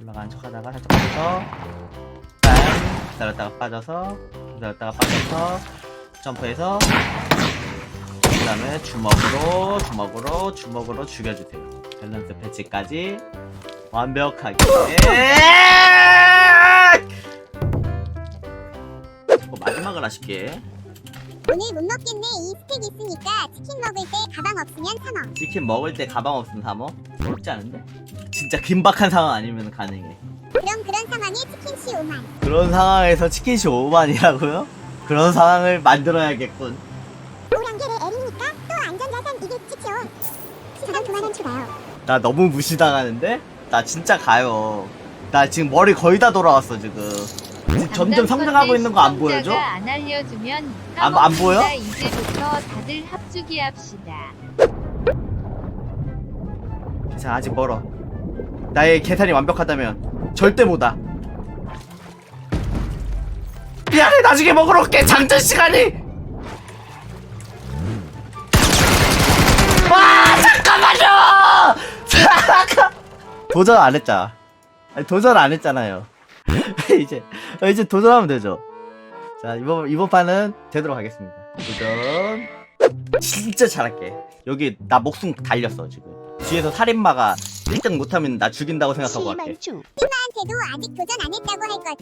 올라가는 척 하다가 살짝 빠져서 빵 기다렸다가 빠져서 기다렸다가 빠져서 점프해서 그 다음에 주먹으로 주먹으로 주먹으로 죽여주세요. 밸런스 패치까지 완벽하게. 어, 마지막을 아쉽게 오늘 못 먹겠네. 이 스택 있으니까 치킨 먹을 때 가방 없으면 사망 치킨 먹을 때 가방 없으면 다 먹어? 어렵지 않은데? 진짜 긴박한 상황 아니면 가능해. 그럼 그런 상황에 치킨씨 5만. 그런 상황에서 치킨시 5만이라고요? 그런 상황을 만들어야겠군. 오랑캐의 L이니까 또 안전자산이겠지죠 시간 그만한 추가요. 나 너무 무시당하는데? 나 진짜 가요. 나 지금 머리 거의 다 돌아왔어 지금 점점 성장하고 있는 거 안 보여줘? 안 알려주면 안- 안 보여? 까먹습니다. 이제부터 다들 합주기 합시다. 자 아직 멀어 나의 계산이 완벽하다면 절대 못와 미안해 나중에 먹으러 올게 장전 시간이 와 잠깐만요 잠깐 도전 안 했잖아 아니, 도전 안 했잖아요 이제 어, 이제 도전하면 되죠. 자 이번 이번 판은 되도록 하겠습니다. 도전. 진짜 잘할게. 여기 나 목숨 달렸어 지금. 뒤에서 살인마가 1등 못하면 나 죽인다고 생각하고 할게. 한테도 아직 도전 안 했다고 할 것.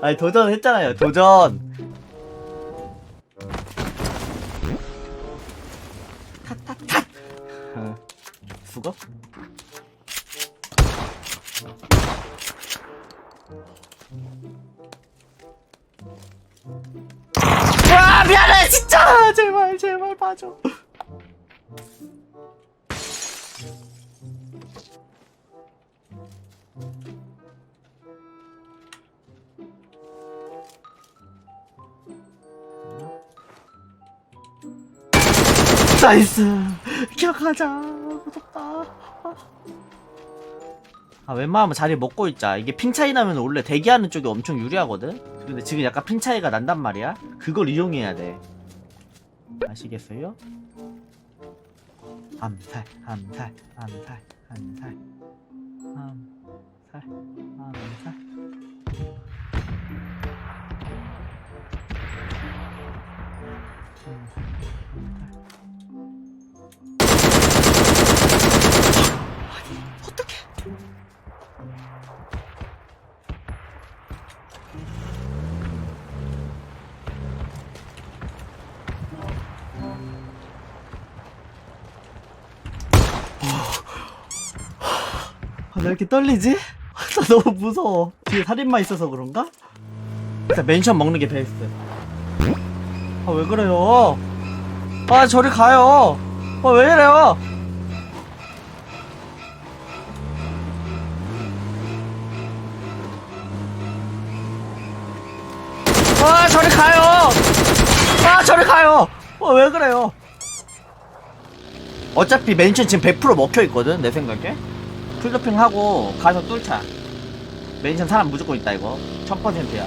아니 도전했잖아요. 도전! 탓탓탓 어, 죽어? 봐줘 나이스. 기억하자. 무섭다. 아 웬만하면 자리 먹고 있자. 이게 핑 차이 나면 원래 대기하는 쪽이 엄청 유리하거든? 근데 지금 약간 핑 차이가 난단 말이야? 그걸 이용해야 돼 아시겠어요? 암살 암살 암살 암살 암살 암살 어떡 아, 왜 이렇게 떨리지? 나 너무 무서워. 뒤에 살인마 있어서 그런가? 일단 맨션 먹는 게 베스트. 아, 왜 그래요? 아, 저리 가요. 아, 왜 이래요? 아, 저리 가요. 아, 저리 가요. 아, 왜 그래요? 어차피 맨션 지금 100% 먹혀 있거든, 내 생각에. 풀도핑 하고 가서 뚫자. 맨션 사람 무조건 있다 이거. 1000%야.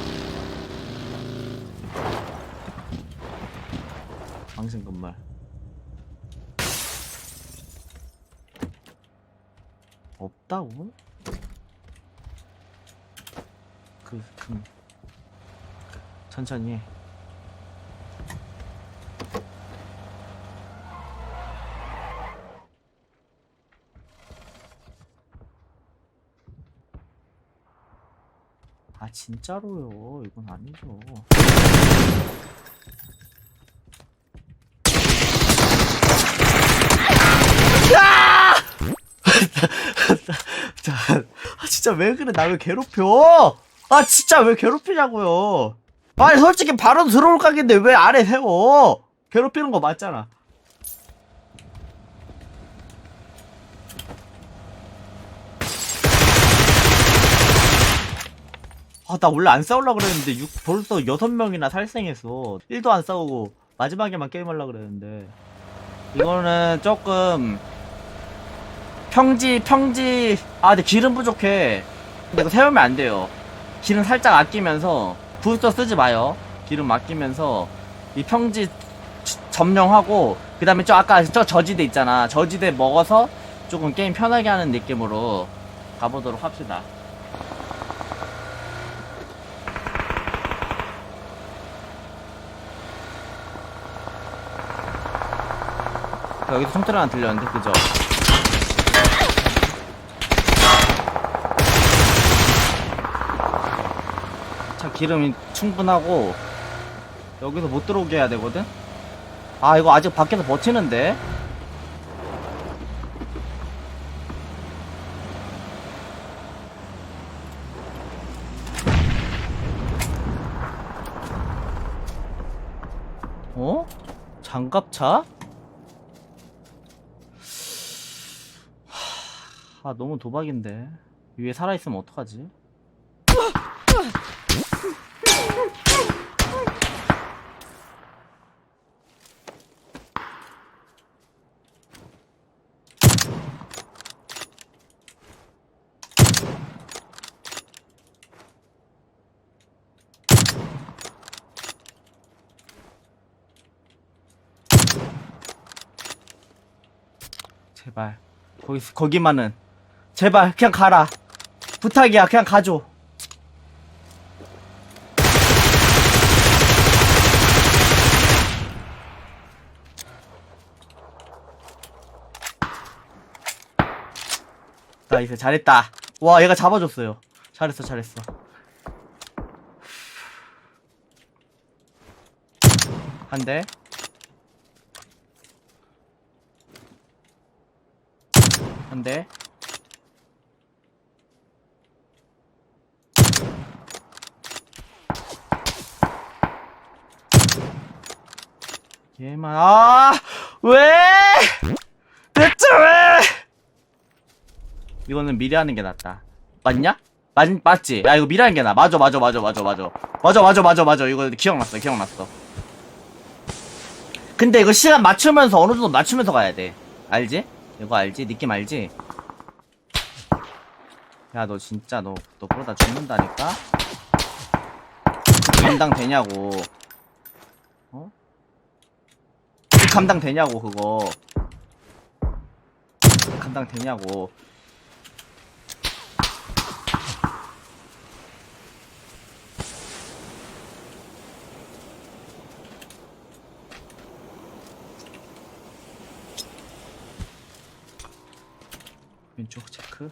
방생 건물. 없다고? 그, 그, 천천히 해. 아 진짜로요. 이건 아니죠. 아 진짜 왜 그래? 나 왜 괴롭혀? 아 진짜 왜 괴롭히냐고요. 아니 솔직히 바로 들어올 각인데 왜 아래 세워? 괴롭히는 거 맞잖아 아, 나 원래 안 싸우려고 그랬는데, 육, 벌써 6명이나 살생했어. 1도 안 싸우고, 마지막에만 게임하려고 그랬는데. 이거는 조금, 평지, 평지, 아, 근데 기름 부족해. 근데 이거 세우면 안 돼요. 기름 살짝 아끼면서, 부스터 쓰지 마요. 기름 아끼면서, 이 평지 지- 점령하고, 그 다음에 저 아까 저 저지대 있잖아. 저지대 먹어서 조금 게임 편하게 하는 느낌으로 가보도록 합시다. 여기서 총소리 하나 들렸는데, 그죠? 차 기름이 충분하고, 여기서 못 들어오게 해야 되거든? 아, 이거 아직 밖에서 버티는데? 어? 장갑차? 아, 너무 도박인데. 위에 살아있으면 어떡하지? 제발. 거기, 거기만은. 제발, 그냥 가라. 부탁이야, 그냥 가줘. 나이스, 잘했다. 와, 얘가 잡아줬어요. 잘했어, 잘했어. 한 대. 한 대. 얘만, 아! 왜! 대체 왜! 이거는 미리 하는 게 낫다. 맞냐? 맞, 맞지? 야, 이거 미리 하는 게 나아. 맞아, 맞아, 맞아, 맞아, 맞아. 맞아, 맞아, 맞아, 맞아. 이거 기억났어, 기억났어. 근데 이거 시간 맞추면서 어느 정도 맞추면서 가야 돼. 알지? 이거 알지? 느낌 알지? 야, 너 진짜 너, 너 그러다 죽는다니까? 감당 되냐고. 어? 감당 되냐고, 그거. 감당 되냐고. 왼쪽 체크.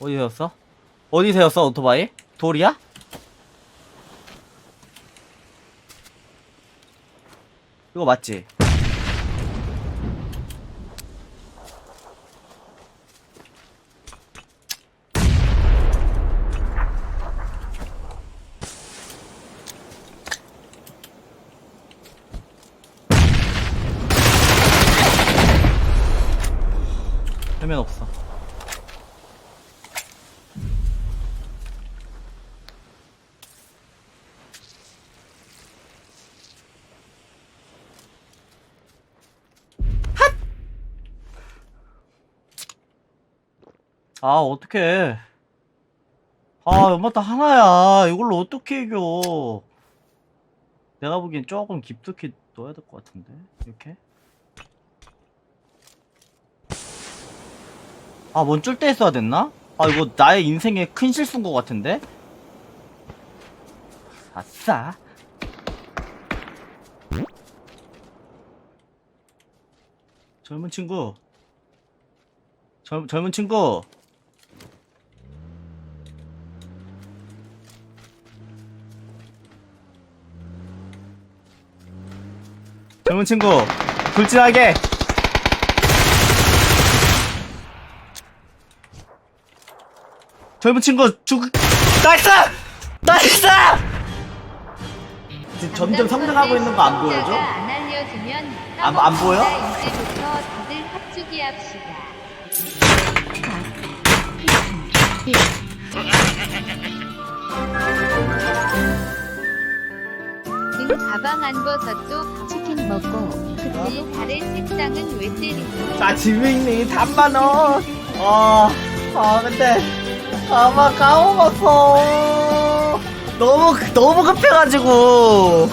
어디 세웠어? 어디 세웠어 오토바이? 돌이야? 이거 맞지? 화면 없어. 아, 어떡해. 아, 연마타 하나야. 이걸로 어떻게 이겨. 내가 보기엔 조금 깊숙이 넣어야 될 것 같은데. 이렇게. 아, 뭔 쫄 때 했어야 됐나? 아, 이거 나의 인생의 큰 실수인 것 같은데? 아싸. 젊은 친구. 젊, 젊은 친구. 젊은 친구. 돌진하게. 젊은 친구 죽 나이스! 나이스! 지금 점점 성장하고 있는 거 안 보여줘? 안 알려주면 안- 안 보여? 이제부터 다들 합주기 합시다. 등 가방 안 벗었죠? 먹고 그때 달의 색상은 왜 때리고 자 지민이 단만 원. 아, 아 근데 아마 까먹었어. 너무 너무 급해가지고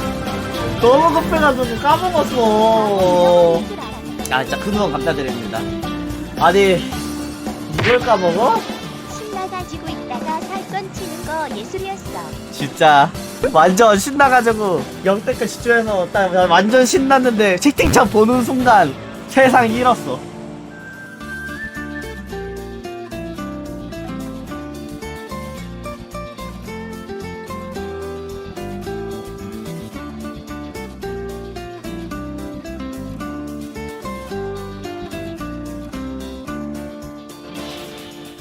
너무 급해가지고 까먹었어. 아, 진짜 큰 후원 감사드립니다. 아니, 이걸 까먹어? 신나가지고 있다가 살선 치는 거 예술이었어. 진짜 완전 신나가지고 역대급 시주에서 딱 완전 신났는데 채팅창 보는 순간 세상 잃었어.